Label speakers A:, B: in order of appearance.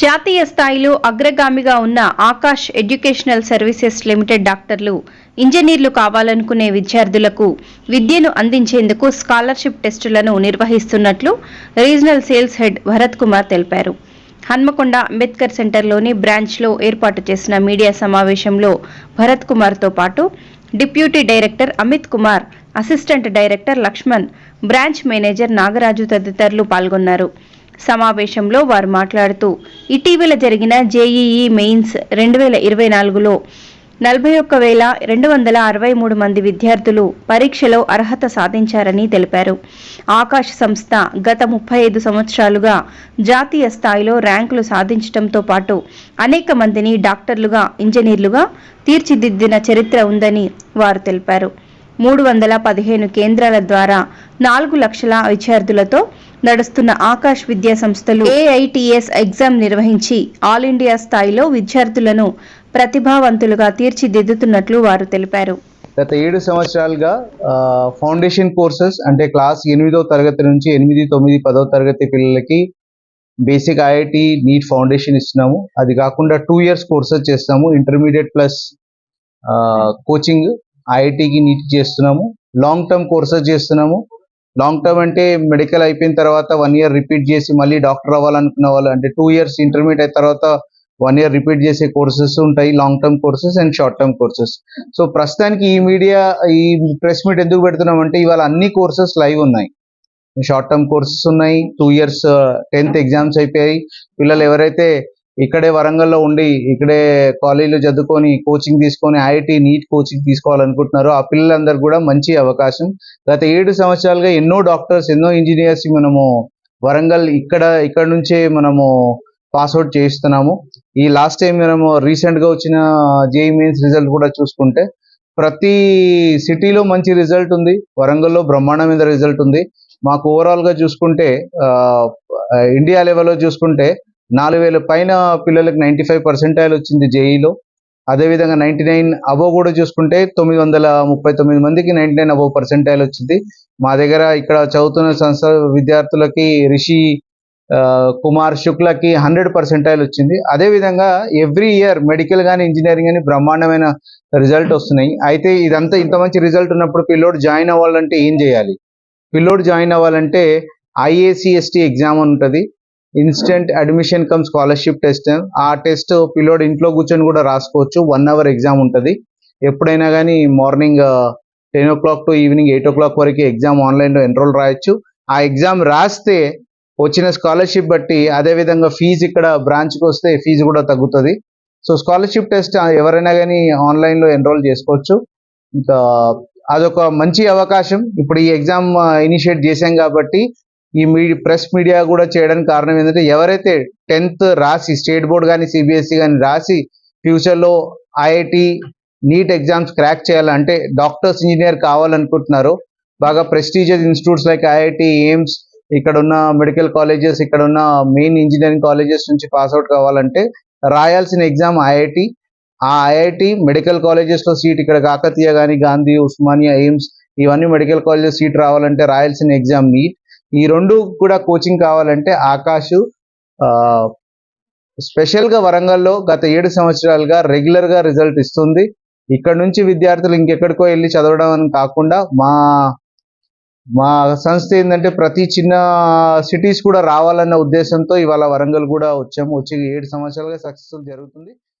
A: జాతీయ స్థాయిలో అగ్రగామిగా ఉన్న ఆకాష్ ఎడ్యుకేషనల్ సర్వీసెస్ లిమిటెడ్ డాక్టర్లు ఇంజనీర్లు కావాలనుకునే విద్యార్థులకు విద్యను అందించేందుకు స్కాలర్షిప్ టెస్టులను నిర్వహిస్తున్నట్లు regional sales head Bharat Kumar తెలిపారు. హన్మకొండ అంబేద్కర్ సెంటర్లోని బ్రాంచ్లో ఏర్పాటు చేసిన మీడియా సమావేశంలో భరత్ కుమార్తో పాటు deputy director Amit Kumar assistant director Lakshman branch manager Nagaraju తదితరులు పాల్గొన్నారు. సమావేశంలో వారు మాట్లాడుతూ ఇటీవల జరిగిన జేఈఈ మెయిన్స్ రెండు వేల ఇరవై నాలుగులో నలభై ఒక్క వేల రెండు వందల అరవై మూడు మంది విద్యార్థులు పరీక్షలో అర్హత సాధించారని తెలిపారు. ఆకాశ సంస్థ గత ముప్పై ఐదు సంవత్సరాలుగా జాతీయ స్థాయిలో ర్యాంకులు సాధించడంతో పాటు అనేక మందిని డాక్టర్లుగా ఇంజనీర్లుగా తీర్చిదిద్దిన చరిత్ర ఉందని వారు తెలిపారు. మూడు వందల పదిహేను కేంద్రాల ద్వారా నాలుగు లక్షల విద్యార్థులతో నడుస్తున్న ఆకాష్ విద్యా సంస్థలు ఏఐటిఎస్ ఎగ్జామ్ నిర్వహించి ఆల్ ఇండియా స్థాయిలో విద్యార్థులను ప్రతిభావంతులుగా తీర్చిదిద్దుతున్నట్లు వారు తెలిపారు.
B: గత ఏడు సంవత్సరాలుగా ఫౌండేషన్ కోర్సెస్ అంటే క్లాస్ ఎనిమిదో తరగతి నుంచి ఎనిమిది తొమ్మిది పదో తరగతి పిల్లలకి బేసిక్ ఐఐటి నీట్ ఫౌండేషన్ ఇస్తున్నాము. అది కాకుండా టూ ఇయర్స్ కోర్సెస్ చేస్తాము. ఇంటర్మీడియట్ ప్లస్ కోచింగ్ ఐఐటికి నీట్ చేస్తున్నాము. లాంగ్ టర్మ్ కోర్సెస్ చేస్తున్నాము. లాంగ్ టర్మ్ అంటే మెడికల్ అయిపోయిన తర్వాత వన్ ఇయర్ రిపీట్ చేసి మళ్ళీ డాక్టర్ అవ్వాలనుకున్న వాళ్ళు అంటే టూ ఇయర్స్ ఇంటర్మీడియట్ అయిన తర్వాత వన్ ఇయర్ రిపీట్ చేసే కోర్సెస్ ఉంటాయి. Long term courses and short term courses so ప్రస్తుతానికి ఈ మీడియా ఈ ప్రెస్ మీట్ ఎందుకు పెడుతున్నాం అంటే ఇవాళ అన్ని కోర్సెస్ లైవ్ ఉన్నాయి. షార్ట్ టర్మ్ కోర్సెస్ ఉన్నాయి. టూ ఇయర్స్ టెన్త్ ఎగ్జామ్స్ అయిపోయాయి. పిల్లలు ఎవరైతే ఇక్కడే వరంగల్లో ఉండి ఇక్కడే కాలేజీలో చదువుకొని కోచింగ్ తీసుకొని ఐఐటి నీట్ కోచింగ్ తీసుకోవాలనుకుంటున్నారు ఆ పిల్లలందరూ కూడా మంచి అవకాశం. గత ఏడు సంవత్సరాలుగా ఎన్నో డాక్టర్స్ ఎన్నో ఇంజనీర్స్ మనము వరంగల్ ఇక్కడ ఇక్కడ నుంచే మనము పాస్అవుట్ చేయిస్తున్నాము. ఈ లాస్ట్ టైం మనము రీసెంట్గా వచ్చిన జేఈ మెయిన్స్ రిజల్ట్ కూడా చూసుకుంటే ప్రతి సిటీలో మంచి రిజల్ట్ ఉంది. వరంగల్లో బ్రహ్మాండమైన రిజల్ట్ ఉంది. మాకు ఓవరాల్గా చూసుకుంటే ఆ, ఇండియా లెవెల్లో చూసుకుంటే నాలుగు వేల పైన పిల్లలకు నైంటీ ఫైవ్ పర్సెంటైల్ వచ్చింది జేఈలో. అదేవిధంగా నైంటీ నైన్ అబోవ్ కూడా చూసుకుంటే తొమ్మిది వందల ముప్పై తొమ్మిది మందికి నైంటీ నైన్ అబోవ్ పర్సెంటైల్ వచ్చింది. మా దగ్గర ఇక్కడ చదువుతున్న సంస్థ విద్యార్థులకి రిషి కుమార్ శుక్లకి హండ్రెడ్ పర్సెంటైల్ వచ్చింది. అదేవిధంగా ఎవ్రీ ఇయర్ మెడికల్ కానీ ఇంజనీరింగ్ కానీ బ్రహ్మాండమైన రిజల్ట్ వస్తున్నాయి. అయితే ఇదంతా ఇంత మంచి రిజల్ట్ ఉన్నప్పుడు పిల్లోడు జాయిన్ అవ్వాలంటే ఏం చేయాలి? పిల్లోడు జాయిన్ అవ్వాలంటే ఐఏసిఎస్టి ఎగ్జామ్ అని ఉంటుంది. Instant admission cum scholarship test. ఆ టెస్ట్ పిల్లోడు ఇంట్లో కూర్చొని కూడా రాసుకోవచ్చు. వన్ అవర్ ఎగ్జామ్ ఉంటుంది. ఎప్పుడైనా కానీ morning ten o'clock to evening eight o'clock వరకు ఎగ్జామ్ ఆన్లైన్లో ఎన్రోల్ రాయొచ్చు. ఆ ఎగ్జామ్ రాస్తే వచ్చిన స్కాలర్షిప్ బట్టి అదేవిధంగా ఫీజు ఇక్కడ బ్రాంచ్కి వస్తే ఫీజు కూడా తగ్గుతుంది. సో స్కాలర్షిప్ టెస్ట్ uh, ఎవరైనా కానీ ఆన్లైన్లో ఎన్రోల్ చేసుకోవచ్చు. ఇంకా అదొక మంచి అవకాశం. ఇప్పుడు ఈ ఎగ్జామ్ ఇనిషియేట్ uh, చేశాం కాబట్టి ఈ మీ ప్రెస్ మీడియా కూడా చేయడానికి కారణం ఏంటంటే ఎవరైతే టెన్త్ రాసి స్టేట్ బోర్డ్ కానీ సిబిఎస్ఈ కానీ రాసి ఫ్యూచర్లో ఐఐటి నీట్ ఎగ్జామ్స్ క్రాక్ చేయాలంటే డాక్టర్స్ ఇంజనీర్ కావాలనుకుంటున్నారో బాగా prestigious institutes like IIT AIIMS ఇక్కడ ఉన్న మెడికల్ కాలేజెస్ ఇక్కడ ఉన్న మెయిన్ ఇంజనీరింగ్ కాలేజెస్ నుంచి పాస్అవుట్ కావాలంటే రాయాల్సిన ఎగ్జామ్ ఐఐటి. ఆ ఐఐటి మెడికల్ కాలేజెస్లో సీట్ ఇక్కడ కాకతీయ కానీ గాంధీ ఉస్మానియా ఎయిమ్స్ ఇవన్నీ మెడికల్ కాలేజెస్ సీట్ రావాలంటే రాయాల్సిన ఎగ్జామ్ నీట్. ఈ రెండు కూడా కోచింగ్ కావాలంటే ఆకాష్ స్పెషల్గా స్పెషల్గా వరంగల్లో గత ఏడు సంవత్సరాలుగా రెగ్యులర్గా రిజల్ట్ ఇస్తుంది. ఇక్కడ నుంచి విద్యార్థులు ఇంకెక్కడికో వెళ్ళి చదవడం అని కాకుండా మా మా సంస్థ ఏంటంటే ప్రతి చిన్న సిటీస్ కూడా రావాలన్న ఉద్దేశంతో ఇవాళ వరంగల్ కూడా వచ్చాము. వచ్చి ఏడు సంవత్సరాలుగా సక్సెస్ఫుల్ జరుగుతుంది.